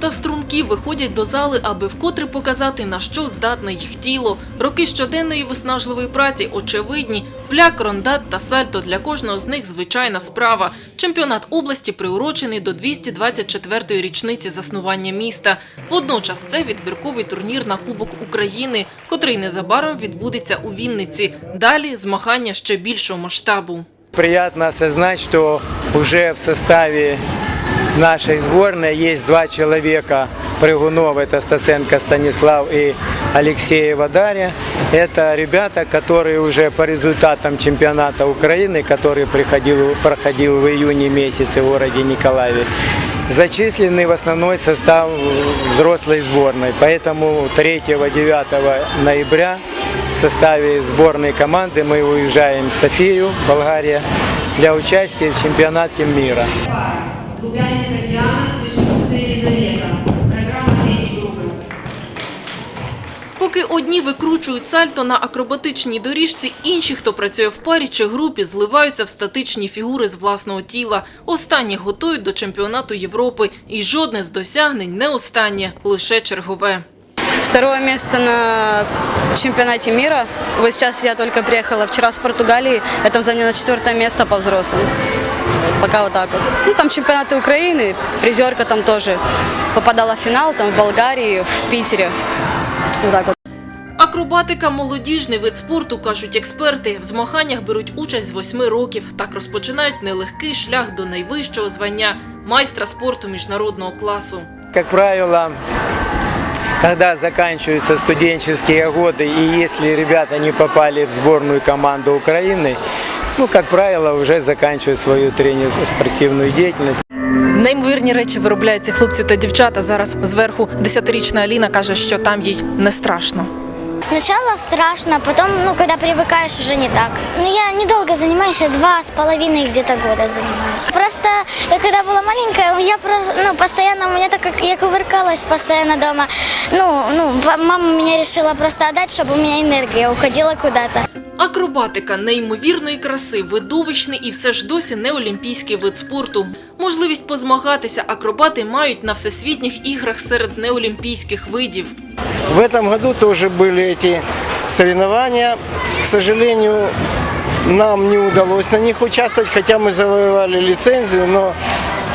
та струнки виходять до зали, аби вкотре показати, на що здатне їх тіло. Роки щоденної виснажливої праці очевидні. Фляк, рондат та сальто для кожного з них звичайна справа. Чемпіонат області приурочений до 224-ї річниці заснування міста. Водночас це відбірковий турнір на Кубок України, котрий незабаром відбудеться у Вінниці. Далі змагання ще більшого масштабу. Приятно осознать, что уже в составе нашей сборной есть два человека прыгунов. Это Стаценко Станислав и Алексеева Дарья. Это ребята, которые уже по результатам чемпионата Украины, который приходил, проходил в июне месяце в городе Николаеве, зачислены в основной состав взрослой сборной. Поэтому 3-9 ноября в составе сборной команды мы уезжаем в Софию, Болгария, для участия в чемпионате мира. Лубяненко Диана, Вишневцы Елизавета. Программа группы. Поки одні викручують сальто на акробатичній доріжці, інші, хто працює в парі чи групі, зливаються в статичні фігури з власного тіла. Останні готують до чемпіонату Європи. І жодне з досягнень не останнє, лише чергове. Второе место на чемпионате мира. Вот сейчас я только приехала вчера с Португалии. Это заняло четвертое место по взрослым. Пока вот так вот. Ну, там чемпионаты Украины, призерка там тоже попадала в финал, там в Болгарии, в Питере. Вот так вот. Акробатика – молодіжний вид спорту, кажуть експерти. В змаганнях беруть участь з восьми років. Так розпочинають нелегкий шлях до найвищого звання – майстра спорту міжнародного класу. Как правило, когда заканчиваются студенческие годы, и если ребята не попали в сборную команду Украины, ну, как правило, уже заканчивают свою тренерскую спортивную деятельность. Неймовірні речі виробляють ці хлопці та дівчата. Зараз зверху десятирічна Аліна каже, що там їй не страшно. Сначала страшно, потом, ну, когда привыкаешь, уже не так. Ну, я недолго занимаюсь, я два с половиной где-то года занимаюсь. Просто, я когда была маленькая, я просто, ну, постоянно, у меня так как я кувыркалась постоянно дома. Ну, ну, п- мама меня решила просто отдать, чтобы у меня энергия уходила куда-то. Акробатика неймовірної краси, видовищний і все ж досі не олімпійський вид спорту. Можливість позмагатися акробати мають на всесвітніх іграх серед неолімпійських видів. В этом году тоже были эти соревнования. К сожалению, нам не удалось на них участвовать, хотя мы завоевали лицензию, но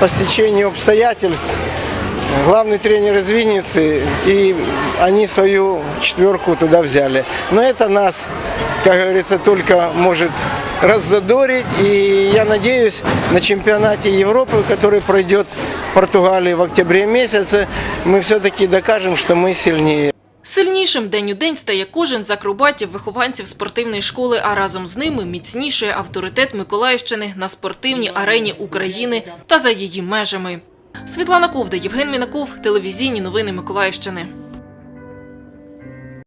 по стечению обстоятельств главный тренер из Винницы, и они свою четверку туда взяли. Но это нас, как говорится, только может раззадорить. И я надеюсь, на чемпионате Европы, который пройдет в Португалии в октябре месяце, мы все-таки докажем, что мы сильнее. Сильнішим день у день стає кожен з акробатів, вихованців спортивної школи, а разом з ними міцнішає авторитет Миколаївщини на спортивній арені України та за її межами. Світлана Ковда, Євген Мінаков, телевізійні новини Миколаївщини.